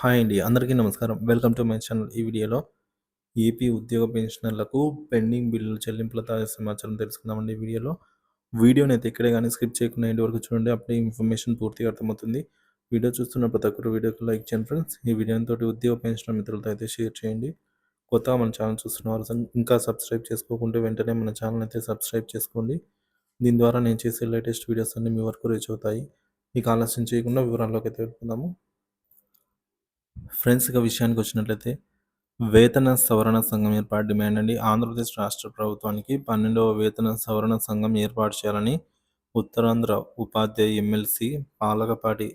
Hi అండి. అందరికీ నమస్కారం. Welcome to my channel. ఈ వీడియోలో ఏపీ ఉద్యోగ పెన్షనర్లకు పెండింగ్ బిల్లుల చెల్లింపుల తాజా సమాచారం తెలుసుకుందామండి ఈ వీడియోలో. వీడియోనైతే ఇక్కడే కానీ స్కిప్ చేయకుండా ఇంటి వరకు చూడండి. అప్పుడే ఇన్ఫర్మేషన్ పూర్తిగా అర్థమవుతుంది. వీడియో చూస్తున్న ప్రతి ఒక్కరు వీడియోకి లైక్ చేయండి ఫ్రెండ్స్. ఈ వీడియోతో ఉద్యోగ పెన్షన్ మిత్రులతో అయితే షేర్ చేయండి. కొత్తగా మన ఛానల్ చూస్తున్న వారు ఇంకా సబ్స్క్రైబ్ చేసుకోకుంటే వెంటనే మన ఛానల్ అయితే సబ్స్క్రైబ్ చేసుకోండి. దీని ద్వారా నేను చేసే లేటెస్ట్ వీడియోస్ అన్నీ మీ వరకు రీచ్ అవుతాయి. మీకు ఆలస్యం చేయకుండా వివరాల్లోకి అయితే పెట్టుకుందాము ఫ్రెండ్స్ ఇక విషయానికి వచ్చినట్లయితే వేతన సవరణ సంఘం ఏర్పాటు డిమాండ్ అండి. ఆంధ్రప్రదేశ్ రాష్ట్ర ప్రభుత్వానికి పన్నెండవ వేతన సవరణ సంఘం ఏర్పాటు చేయాలని ఉత్తరాంధ్ర ఉపాధ్యాయ ఎమ్మెల్సీ పాలకపాటి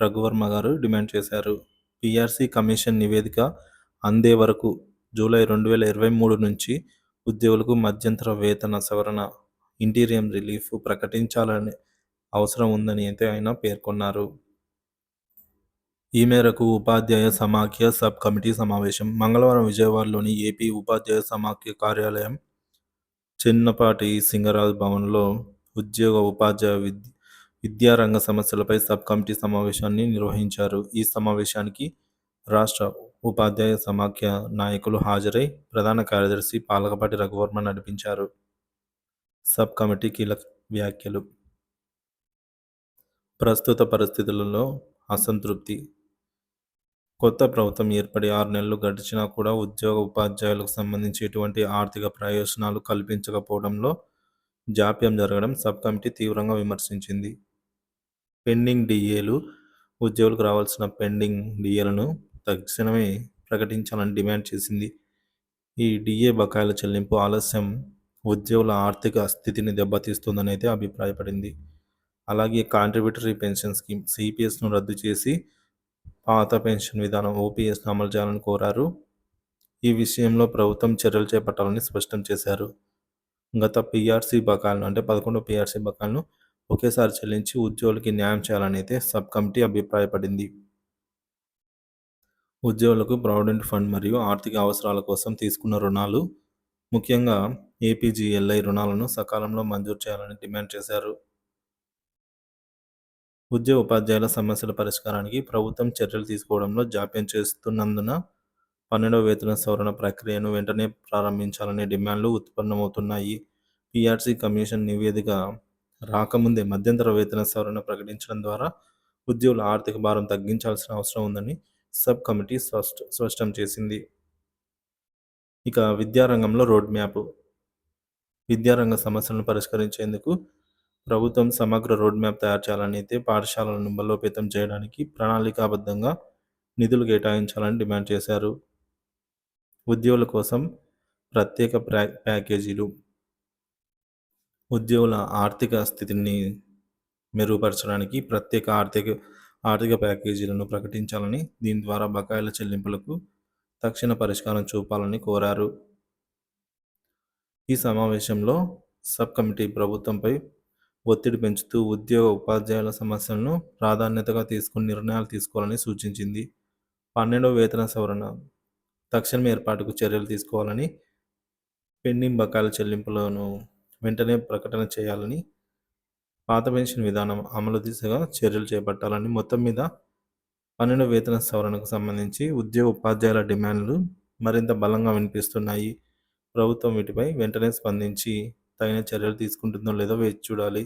రఘువర్మ గారు డిమాండ్ చేశారు. పిఆర్సీ కమిషన్ నివేదిక అందే వరకు జూలై రెండు వేల ఇరవై మూడు నుంచి ఉద్యోగులకు మధ్యంతర వేతన సవరణ ఇంటీరియం రిలీఫ్ ప్రకటించాలని అవసరం ఉందని అయితే ఆయన పేర్కొన్నారు. ఈ మేరకు ఉపాధ్యాయ సమాఖ్య సబ్ కమిటీ సమావేశం మంగళవారం విజయవాడలోని ఏపీ ఉపాధ్యాయ సమాఖ్య కార్యాలయం చిన్నపాటి సింగరాజ్ భవన్లో ఉద్యోగ ఉపాధ్యాయ విద్యారంగ సమస్యలపై సబ్ కమిటీ సమావేశాన్ని నిర్వహించారు. ఈ సమావేశానికి రాష్ట్ర ఉపాధ్యాయ సమాఖ్య నాయకులు హాజరై ప్రధాన కార్యదర్శి పాలకపాటి రఘువర్మ నడిపించారు. సబ్ కమిటీ కీలక వ్యాఖ్యలు. ప్రస్తుత పరిస్థితులలో అసంతృప్తి కొత్త ప్రభుత్వం ఏర్పడి ఆరు నెలలు గడిచినా కూడా ఉద్యోగ ఉపాధ్యాయులకు సంబంధించి ఎటువంటి ఆర్థిక ప్రయోజనాలు కల్పించకపోవడంలో జాప్యం జరగడం సబ్ కమిటీ తీవ్రంగా విమర్శించింది. పెండింగ్ డిఏలు ఉద్యోగులకు రావాల్సిన పెండింగ్ డిఏలను తక్షణమే ప్రకటించాలని డిమాండ్ చేసింది. ఈ డిఏ బకాయిల చెల్లింపు ఆలస్యం ఉద్యోగుల ఆర్థిక స్థితిని దెబ్బతీస్తుందని అయితే అభిప్రాయపడింది. అలాగే కాంట్రిబ్యూటరీ పెన్షన్ స్కీమ్ సిపిఎస్ను రద్దు చేసి పాత పెన్షన్ విధానం ఓపీఎస్ అమలు చేయాలని కోరారు. ఈ విషయంలో ప్రభుత్వం చర్యలు చేపట్టాలని స్పష్టం చేశారు. గత పిఆర్సీ బకాలను అంటే పదకొండు పిఆర్సీ బకాలను ఒకేసారి చెల్లించి ఉద్యోగులకి న్యాయం చేయాలని అయితే సబ్ కమిటీ అభిప్రాయపడింది. ఉద్యోగులకు ప్రావిడెంట్ ఫండ్ మరియు ఆర్థిక అవసరాల కోసం తీసుకున్న రుణాలు ముఖ్యంగా ఏపీజీఎల్ఐ రుణాలను సకాలంలో మంజూరు చేయాలని డిమాండ్ చేశారు. ఉద్యోగ ఉపాధ్యాయుల సమస్యల పరిష్కారానికి ప్రభుత్వం చర్యలు తీసుకోవడంలో జాప్యం చేస్తున్నందున పన్నెండవ వేతన సవరణ ప్రక్రియను వెంటనే ప్రారంభించాలనే డిమాండ్లు ఉత్పన్నమవుతున్నాయి. పిఆర్సీ కమిషన్ నివేదిక రాకముందే మధ్యంతర వేతన సవరణ ప్రకటించడం ద్వారా ఉద్యోగుల ఆర్థిక భారం తగ్గించాల్సిన అవసరం ఉందని సబ్ కమిటీ స్పష్ట స్పష్టం చేసింది. ఇక విద్యారంగంలో రోడ్ మ్యాప్ విద్యారంగ సమస్యలను పరిష్కరించేందుకు ప్రభుత్వం సమగ్ర రోడ్ మ్యాప్ తయారు చేయాలని అయితే పాఠశాలలను బలోపేతం చేయడానికి ప్రణాళికాబద్ధంగా నిధులు కేటాయించాలని డిమాండ్ చేశారు. ఉద్యోగుల కోసం ప్రత్యేక ప్రా ప్యాకేజీలు. ఉద్యోగుల ఆర్థిక స్థితిని మెరుగుపరచడానికి ప్రత్యేక ఆర్థిక ఆర్థిక ప్యాకేజీలను ప్రకటించాలని దీని ద్వారా బకాయిల చెల్లింపులకు తక్షణ పరిష్కారం చూపాలని కోరారు. ఈ సమావేశంలో సబ్ కమిటీ ప్రభుత్వంపై ఒత్తిడి పెంచుతూ ఉద్యోగ ఉపాధ్యాయుల సమస్యలను ప్రాధాన్యతగా తీసుకుని నిర్ణయాలు తీసుకోవాలని సూచించింది. పన్నెండవ వేతన సవరణ. తక్షణం ఏర్పాటుకు చర్యలు తీసుకోవాలని పెండింగ్ బకాయిల చెల్లింపులను వెంటనే ప్రకటన చేయాలని పాత పెన్షన్ విధానం అమలు దిశగా చర్యలు చేపట్టాలని మొత్తం మీద పన్నెండు వేతన సవరణకు సంబంధించి ఉద్యోగ ఉపాధ్యాయుల డిమాండ్లు మరింత బలంగా వినిపిస్తున్నాయి. ప్రభుత్వం వీటిపై వెంటనే స్పందించి తగిన చర్యలు తీసుకుంటుందో లేదో వేచి చూడాలి.